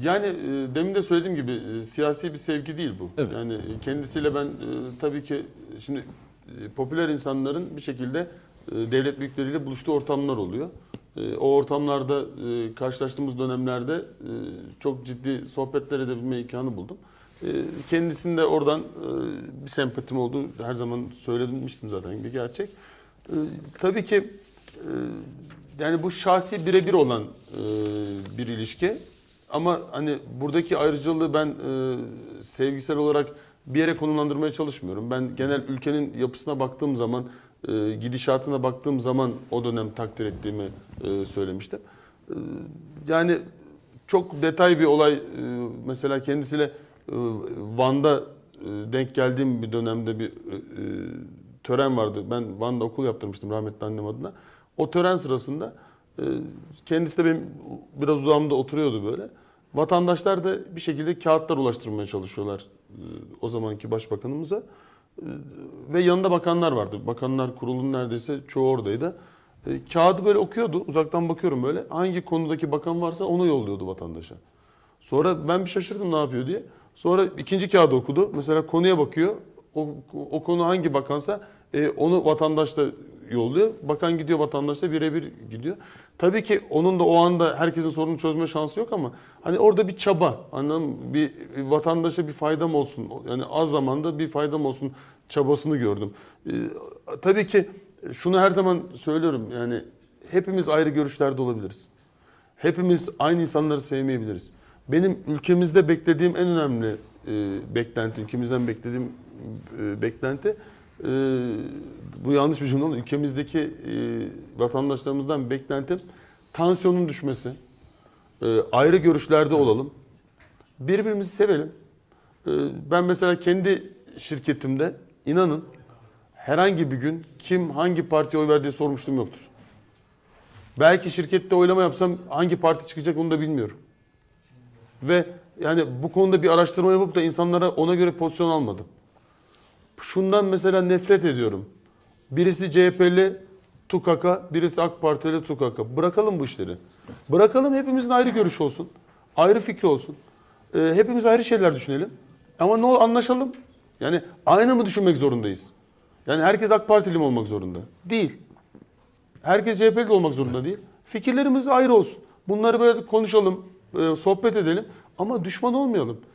Yani e, demin de söylediğim gibi e, siyasi bir sevgi değil bu. Evet. Yani e, kendisiyle ben e, tabii ki şimdi e, popüler insanların bir şekilde e, devlet büyükleriyle buluştuğu ortamlar oluyor. E, o ortamlarda e, karşılaştığımız dönemlerde e, çok ciddi sohbetler edebilme imkanı buldum. E, kendisinde oradan e, bir sempatim oldu. Her zaman söylemiştim zaten bir gerçek. E, tabii ki e, yani bu şahsi birebir olan e, bir ilişki. Ama hani buradaki ayrıcalığı ben e, sevgisel olarak bir yere konumlandırmaya çalışmıyorum. Ben genel ülkenin yapısına baktığım zaman, e, gidişatına baktığım zaman o dönem takdir ettiğimi e, söylemiştim. E, yani çok detay bir olay, e, mesela kendisiyle e, Van'da e, denk geldiğim bir dönemde bir e, e, tören vardı. Ben Van'da okul yaptırmıştım rahmetli annem adına. O tören sırasında e, kendisi de benim biraz uzağımda oturuyordu böyle. Vatandaşlar da bir şekilde kağıtlar ulaştırmaya çalışıyorlar e, o zamanki başbakanımıza. E, Ve yanında bakanlar vardı. Bakanlar kurulunun neredeyse çoğu oradaydı. E, Kağıdı böyle okuyordu. Uzaktan bakıyorum böyle. Hangi konudaki bakan varsa onu yolluyordu vatandaşa. Sonra ben bir şaşırdım ne yapıyor diye. Sonra ikinci kağıdı okudu. Mesela konuya bakıyor. O, o konu hangi bakansa onu vatandaş da yolluyor. Bakan gidiyor vatandaşla birebir gidiyor. Tabii ki onun da o anda herkesin sorunu çözme şansı yok ama hani orada bir çaba, anladın mı? Bir vatandaşa bir faydam olsun. Yani az zamanda bir faydam olsun çabasını gördüm. E, tabii ki şunu her zaman söylüyorum yani hepimiz ayrı görüşlerde olabiliriz. Hepimiz aynı insanları sevmeyebiliriz. Benim ülkemizde beklediğim en önemli e, beklenti, ülkemizden beklediğim e, beklenti e, bu yanlış bir cümle oldu. Ülkemizdeki e, vatandaşlarımızdan beklentim tansiyonun düşmesi, e, ayrı görüşlerde olalım, birbirimizi sevelim. E, ben mesela kendi şirketimde inanın herhangi bir gün kim hangi partiye oy verdiği sormuşluğum yoktur. Belki şirkette oylama yapsam hangi parti çıkacak onu da bilmiyorum. Ve yani bu konuda bir araştırma yapıp da insanlara ona göre pozisyon almadım. Şundan mesela nefret ediyorum. Birisi CHP'li tukaka, birisi AK Partili tukaka. Bırakalım bu işleri. Bırakalım hepimizin ayrı görüşü olsun. Ayrı fikri olsun. Ee, hepimiz ayrı şeyler düşünelim. Ama ne ol anlaşalım. Yani aynı mı düşünmek zorundayız? Yani herkes AK Partili mi olmak zorunda? Değil. Herkes CHP'li de olmak zorunda değil. Fikirlerimiz ayrı olsun. Bunları böyle konuşalım, e, sohbet edelim ama düşman olmayalım.